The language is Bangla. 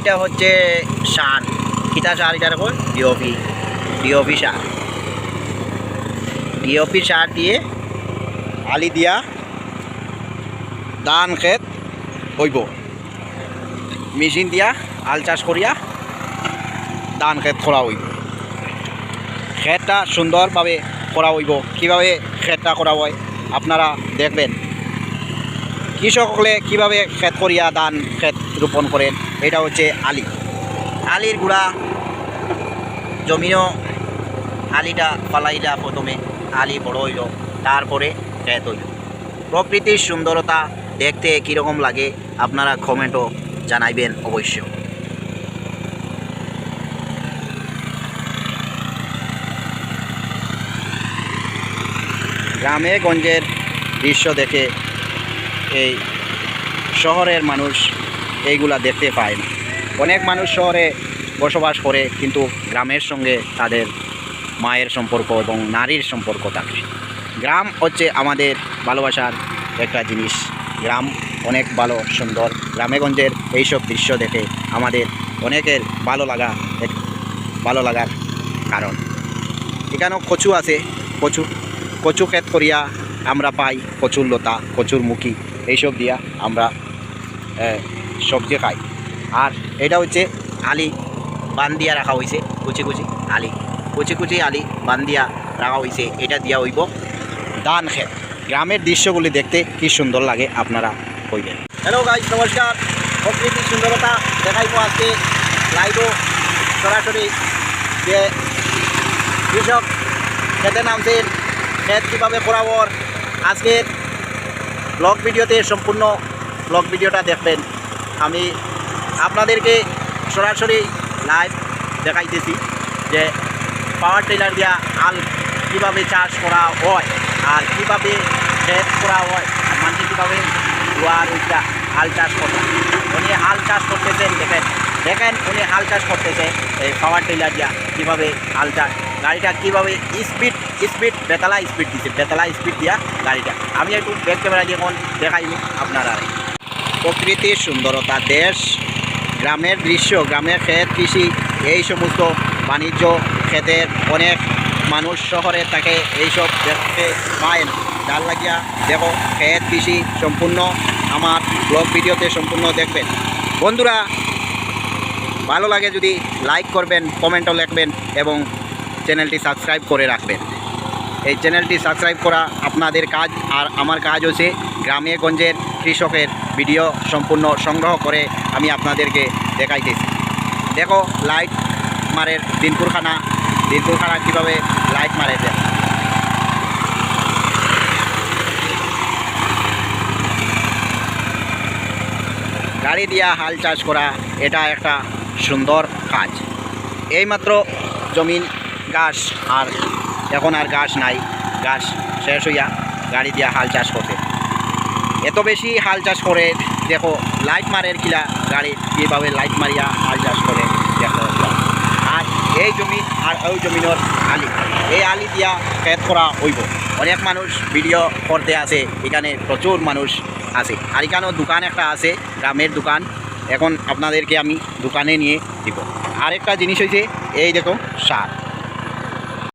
এইটা হচ্ছে সার। কিতা সার এটা দেখো DOP DOP sir. DOP sir দিয়ে আলি দিয়া ধান ক্ষেত হইব। মেশিন দিয়া আল চাষ করিয়া ধান ক্ষেত করা হইব। ক্ষেতটা সুন্দরভাবে করা হইব। কীভাবে ক্ষেতটা করা হয় আপনারা দেখবেন। কৃষকসকলে কীভাবে ক্ষেত করিয়া ধান ক্ষেত রোপণ করেন? এটা হচ্ছে আলি। আলির গুড়া জমিও আলিটা পালাইলা প্রথমে। আলি বড় হইল, তারপরে ক্ষেত হইল। প্রকৃতির সুন্দরতা দেখতে কীরকম লাগে আপনারা কমেন্টও জানাইবেন অবশ্য গ্রামে গঞ্জের দৃশ্য দেখে এই শহরের মানুষ এইগুলা দেখতে পায় না। অনেক মানুষ শহরে বসবাস করে, কিন্তু গ্রামের সঙ্গে তাদের মায়ের সম্পর্ক এবং নারীর সম্পর্ক থাকে। গ্রাম হচ্ছে আমাদের ভালোবাসার একটা জিনিস। গ্রাম অনেক ভালো, সুন্দর। গ্রামেগঞ্জের এইসব দৃশ্য দেখে আমাদের অনেকের ভালো লাগা এক, ভালো লাগার কারণ। এখানেও কচু আছে, কচু কচু ক্ষেত করিয়া আমরা পাই কচুর লতা, কচুর মুখী। এইসব দিয়া আমরা সবজি খাই। আর এটা হচ্ছে আলি বান দিয়া রাখা হয়েছে কুচি কুচি আলি। কুচি কুচি আলি বান দিয়া রাখা হয়েছে এটা দিয়া হইব দান ক্ষেত গ্রামের দৃশ্যগুলি দেখতে কি সুন্দর লাগে আপনারা কইবেন। হ্যালো গাইজ নমস্কার। প্রকৃতির সুন্দরতা দেখাইব আজকে লাইভও সরাসরি যে কৃষক খেতে নামছেন, খেত কীভাবে করাবর আজকের ব্লগ ভিডিওতে সম্পূর্ণ ব্লগ ভিডিওটা দেখবেন। আমি আপনাদেরকে সরাসরি লাইভ দেখাইতেছি যে পাওয়ার টেলার দিয়া আল কীভাবে চাষ করা হয় আর কীভাবে ক্ষেত করা হয় আর মানুষ কীভাবে রোয়ার ওইটা হাল চাষ করতে উনি হাল চাষ করতেছেন, দেখেন দেখেন উনি হাল চাষ করতেছে এই পাওয়ার টেলার দিয়া কীভাবে হাল চাষ গাড়িটা কীভাবে স্পিড স্পিড বেতালা স্পিড দিচ্ছে বেতালা স্পিড দিয়া গাড়িটা। আমি একটু ব্যাক ক্যামেরা দিয়ে এখন দেখাইনি আপনারা। প্রকৃতির সুন্দরতা, দেশ, গ্রামের দৃশ্য, গ্রামের ক্ষেত, কৃষি, এই সমস্ত বাণিজ্য ক্ষেতের অনেক মানুষ শহরে থাকে, এইসব দেখতে পায় না। যার লাগিয়া দেখো, ক্ষেত, কৃষি সম্পূর্ণ আমার ব্লগ ভিডিওতে সম্পূর্ণ দেখবেন। বন্ধুরা, ভালো লাগে যদি লাইক করবেন কমেন্টও লিখবেন এবং চ্যানেলটি সাবস্ক্রাইব করে রাখবেন। এই চ্যানেলটি সাবস্ক্রাইব করা আপনাদের কাজ আর আমার কাজ হচ্ছে গ্রামে গঞ্জের কৃষকের ভিডিও সম্পূর্ণ সংগ্রহ করে আমি আপনাদেরকে দেখাইতেছি। দেখো লাইট মারের দিনপুরখানা। দিনপুরখানা কীভাবে লাইট মারে দেখ। গাড়ি দিয়া হাল চাষ করা, এটা একটা সুন্দর কাজ। এইমাত্র জমিন ঘাস আর এখন আর ঘাস নাই। ঘাস শেষ হইয়া গাড়ি দিয়া হাল চাষ করতে এত বেশি হাল চাষ করে, দেখো, লাইট মারের কিলা গাড়ি কীভাবে লাইট মারিয়া হাল চাষ করে, দেখো। আর এই জমি আর ওই জমিনের আলি, এই আলি দিয়া ক্ষেত করা হইব। অনেক মানুষ ভিডিও করতে আসে, এখানে প্রচুর মানুষ আছে আর এখানেও দোকান একটা আছে, গ্রামের দোকান। এখন আপনাদেরকে আমি দোকানে নিয়ে দিব। আরেকটা জিনিস হয়েছে এই দেখো সার।